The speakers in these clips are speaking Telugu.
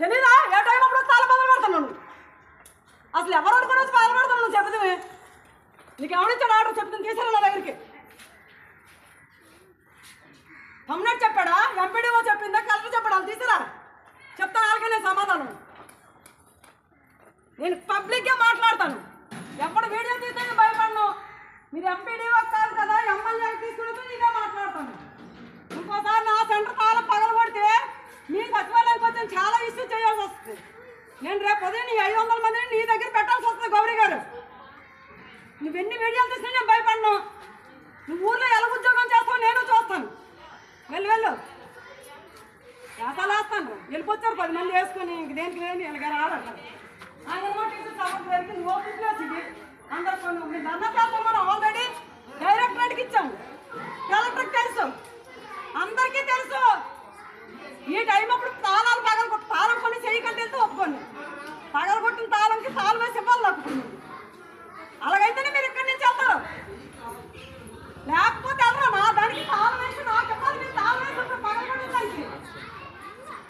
తెలీదా? ఏ టైం అప్పుడు చాలా బదులు అసలు ఎవరు అనుకుని వచ్చి బాధ పెడుతున్నాను చెబుతామే నీకు ఎవరిచ్చాడు ఆర్డర్ చెప్తాను తీసుకురా నా దగ్గరికి. కమ్నెట్ చెప్పాడా? ఎంపీడీఓ చెప్పిందా? కలెక్టర్ చెప్పాడా? వాళ్ళు తీసుకురా చెప్తాను వాళ్ళకే నేను సమాధానం. నేను పబ్లిక్గా మాట్లాడతాను. ఎప్పుడు వీడియో తీస్తే భయపడను. మీరు ఎంపీడీఓ కాదు కదా ఎంఐ తీసుకుని నేనే మాట్లాడతాను ఇంకోసారి నా సెంటర్ తాళం పగల కొడితే మీ సచివాలయానికి వచ్చి చాలా ఇష్యూ చేయాల్సి వస్తుంది నేను రేపు ఉదయం నీ ఐదు వందల మందిని నీ దగ్గర పెట్టాల్సి వస్తుంది గౌరీ గారు మీడియాలు తీసిన నేను భయపడను నువ్వు ఊర్లో ఎలా ఉద్యోగం చేస్తావు నేను చూస్తాను. వెళ్ళు వెళ్ళు. వేసాలేస్తాను. వెళ్ళిపోతారు పది మంది వేసుకొని ఇంక దేనికి లేని ఇలాగ రాడట అంగన్వాడీ టీచర్ సపోర్ట్ నువ్వు ఓపెన్ ప్లేస్ ఇది అందరు కొన్ని మీ ధర్నా చేస్తాం మనం ఆల్రెడీ డైరెక్టరేట్కి ఇచ్చాము కలెక్టర్కి తెలుసు అందరికీ తెలుసు ఈ టైం అప్పుడు తాళాలు పగల కొట్టి తాళం కొని చేయకంటే వెళ్తే ఒప్పుకోండి పగల కొట్టిన తాళంకి తాళం వేసి ఇవ్వాలి నాకు అలాగైతేనే మీరు ఇక్కడి నుంచి వెళ్తారు లేకపోతే వెళ్ళరా నా దానికి తాళం వేసి నాకు ఇవ్వాలి మీరు తాళం వేసి ఉంటే పగల కొట్టిన దానికి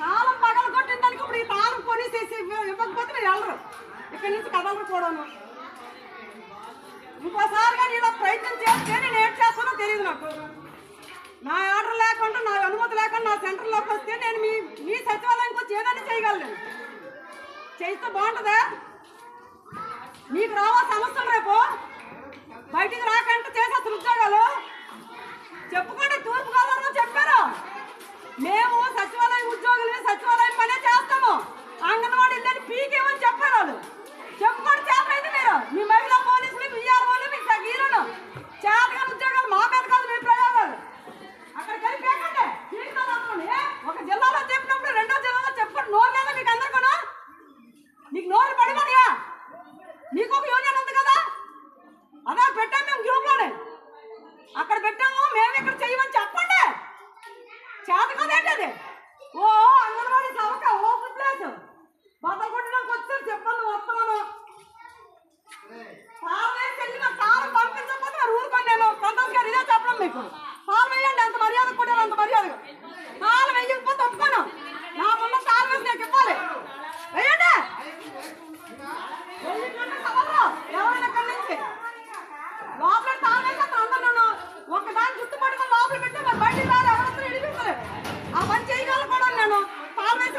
తాళం పగల కొట్టిన దానికి ఇప్పుడు ఈ తాళం కొనేసేసి ఇవ్వ- ఇవ్వకపోతే మీరు వెళ్ళరు ఇక్కడి నుంచి కదలరు కూడాను ఇంకోసారి ప్రయత్నం చేస్తే నేను ఏం చేస్తానో తెలియదు నాకు. నా ఆర్డర్ లేకుండా నా అనుమతి లేకుండా నా సెంటర్లోకి వస్తే నేను మీ మీ సచివాలయానికి వచ్చి ఏదైనా చేయగలను. చేస్తే బాగుంటుందా? మీకు రావా సమస్యలు రేపు? బయటికి రాకంటే చేసే ఉద్యోగాలు? చెప్పుకుంటే తూర్పు గోదావరిలో చెప్పారు మేము సచివాలయం ఉద్యోగులు సచివాలయం పనే చేస్తాము అంగన్వాడీ ఇల్లని పీకేమని చెప్పారు వాళ్ళు చెప్పుకోండి చేతైంది మీరు మీ మహిళా పోలీసులు మీ ఆర్ఓలు మీ సగీలను చేతగా ఉద్యోగాలు మా మీద కాదు మీ ప్రయోగాలు అక్కడికి వెళ్ళి పీకండి పీకుతారు అనుకోండి ఒక జిల్లాలో చెప్పినప్పుడు రెండో జిల్లాలో చెప్పుకోండి నోరు లేదా మీకు అందరికీ నీకు నోరు పడిపోయా నీకు ఒక యూనియన్ ఉంది కదా అదే పెట్టాం మేము గ్రూప్లోనే అక్కడ పెట్టాము మేము ఇక్కడ చేయమని చెప్పండి. చేత కదేంటి అది ఓ అంగన్వాడీ సవక ఓపెన్ ప్లేస్ బతలు కొట్టడానికి వచ్చారు చెప్పండి వస్తాను పాలు వేసి వెళ్ళి నాకు కాలం పంపించకపోతే మరి ఊరుకోండి నేను సంతోష్ గారు ఇదే చెప్పడం మీకు పాలు వేయండి అంత మర్యాద కొట్టారు అంత మర్యాద పాలు వేయకపోతే ఒప్పుకోను నా ముందు పాలు వేసి నాకు ఇవ్వాలి వేయండి వెళ్ళిపోండి కదలరు. ఎవరైనా ఇక్కడి నుంచి లోపల తాగేసి అందరూ ఒక దాని జుట్టు పట్టుకొని లోపల పెట్టి మరి బయటికి రారు ఎవరంతా ఇడిపించలేదు ఆ పని చేయగలను కూడా నేను తాళం వేసి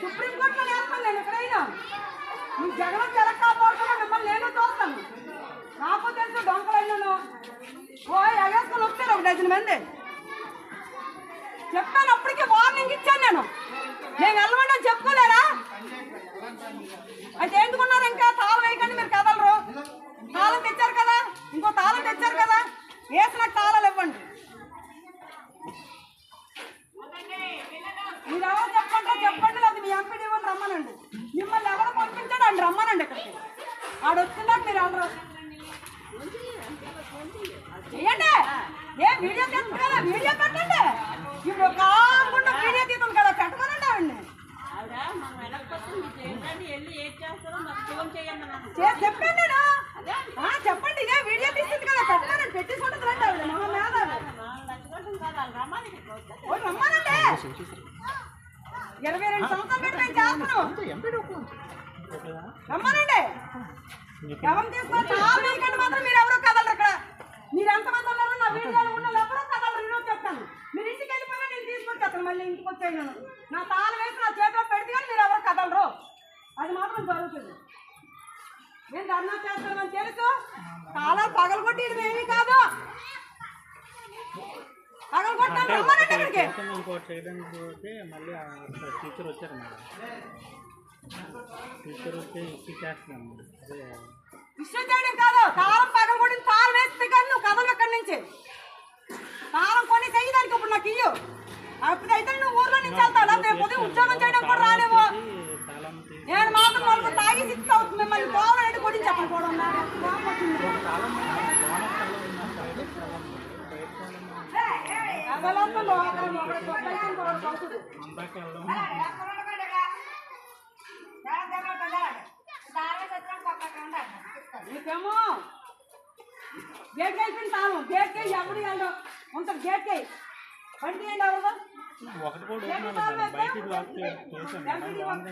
సుప్రీంకోర్టులో లేకపోతే నేను ఎక్కడైనా. మీ జగన్ జరగకపోతున్నా మిమ్మల్ని నేను చూస్తాను నాకు తెలుసు డొంకలైనను ఓ ఎగేసుకొని వచ్చారు ఒక డజన్ మంది. చెప్పాను అప్పటికే వార్నింగ్ ఇచ్చాను నేను. నేను వెళ్ళమంటే చెప్పుకోలేరా? అయితే ఎందుకున్నారు ఇంకా? తాళం వేయకండి మీరు కదలరు తాళం తెచ్చారు కదా? ఇంకో తాళం తెచ్చారు కదా? వేసిన తాళాలు ఇవ్వండి మీరు ఎవరు చెప్పంటే చెప్పండి లేదు మీ ఎంపీడీ వాళ్ళు రమ్మనండి మిమ్మల్ని ఎవరు అని రమ్మనండి ఇక్కడికి ఆడు వచ్చిందాక మీరు ఎవరు చెయ్యండి ఏ వీడియో తీస్తుంది కదా వీడియో పెట్టండి. ఇప్పుడు కాకుండా వీడియో తీస్తుంది కదా పెట్టమనండి ఆవిడ్ని. మనం చేయండి చెప్పండి చెప్పండి ఇదే వీడియో తీస్తుంది కదా పెట్టమనండి పెట్టేసుకుంటుంది రండి ఆవిడ మా మేధావి నాలుగు లక్షలు కాదు వాళ్ళు రమ్మని ఇక్కడికి వస్తే ఓ రమ్మనండి. ఇరవై రెండు సంవత్సరాలు పెట్టి చేస్తున్నాం రమ్మనండి. ఎవరు తీసుకున్నా చాలా మీకంటే మాత్రం మీరు ఎవరో కదలరు ఇక్కడ. మీరు ఎంతమంది ఉన్నారో నా వీడియోలో ఉన్న ఎవరో కదలరు ఈరోజు చెప్తాను. మీరు ఇంటికి వెళ్ళిపోయినా నేను తీసుకొచ్చేస్తాను మళ్ళీ ఇంటికి వచ్చాను నేను నా తాళం వేసి నా చేతిలో పెడితే కానీ మీరు ఎవరు కదలరు. అది మాత్రం జరుగుతుంది. నేను ధర్నా చేస్తానని తెలుసు? తాళాలు పగలగొట్టి ఏమీ కాదు. పగలగొట్టాను రమ్మనండి ఇక్కడికి. మళ్ళీ ఆ టీచర్ వచ్చారు మేడం. విషయం చేయడం కాదు. తాళం పగలగొట్టిన తాళం వేస్తే కానీ నువ్వు కదలు ఇక్కడి నుంచి. తాళం కొని చెయ్యడానికి ఇప్పుడు నాకు ఇయ్యు. అప్పుడైతే నువ్వు ఊర్లో నుంచి వెళ్తావు. రేపు ఉదయం ఉద్యోగం చేయడం కూడా రాలేవు. నేను మాత్రం వాళ్ళకి తాగి సిక్తావు మిమ్మల్ని కోవలు ఎటు కొట్టి చెప్పను కూడా లోకం ఒకటి కొట్టేసి ఇంకొకటి కొట్టుడు. అందాక వెళ్ళడం నీకేమో గేట్ అయిపోయింది తాళం గేట్ కి ఎవరు వెళ్ళడం ఉంటుంది గేట్ కి బండి ఏంటి ఎవరు